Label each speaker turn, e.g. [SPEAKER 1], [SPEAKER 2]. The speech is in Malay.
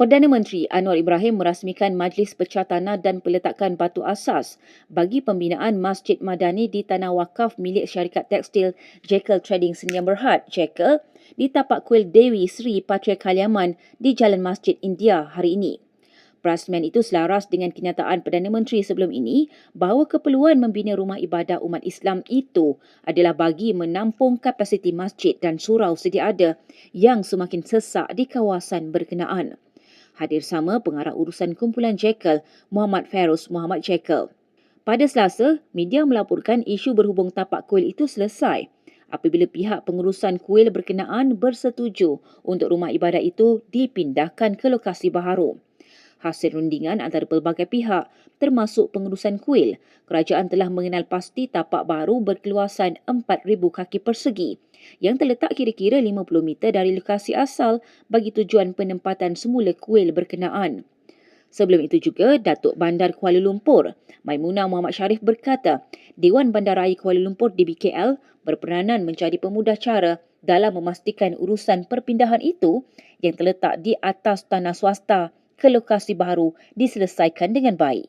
[SPEAKER 1] Perdana Menteri Anwar Ibrahim merasmikan Majlis Pecah Tanah dan Peletakan Batu Asas bagi pembinaan Masjid Madani di Tanah Wakaf milik syarikat tekstil Jekyll Trading Sdn Berhad, Jekyll, di tapak kuil Dewi Sri Patria Kaliaman di Jalan Masjid India hari ini. Perasmian itu selaras dengan kenyataan Perdana Menteri sebelum ini bahawa keperluan membina rumah ibadah umat Islam itu adalah bagi menampung kapasiti masjid dan surau sedia ada yang semakin sesak di kawasan berkenaan. Hadir sama pengarah urusan kumpulan Jekyll, Muhammad Feroz Muhammad Jekyll. Pada Selasa, media melaporkan isu berhubung tapak kuil itu selesai apabila pihak pengurusan kuil berkenaan bersetuju untuk rumah ibadah itu dipindahkan ke lokasi baharu. Hasil rundingan antara pelbagai pihak termasuk pengurusan kuil, kerajaan telah mengenal pasti tapak baru berkeluasan 4,000 kaki persegi yang terletak kira-kira 50 meter dari lokasi asal bagi tujuan penempatan semula kuil berkenaan. Sebelum itu juga, Datuk Bandar Kuala Lumpur, Maimunah Muhammad Sharif berkata, Dewan Bandaraya Kuala Lumpur DBKL berperanan menjadi pemudah cara dalam memastikan urusan perpindahan itu yang terletak di atas tanah swasta ke lokasi baru diselesaikan dengan baik.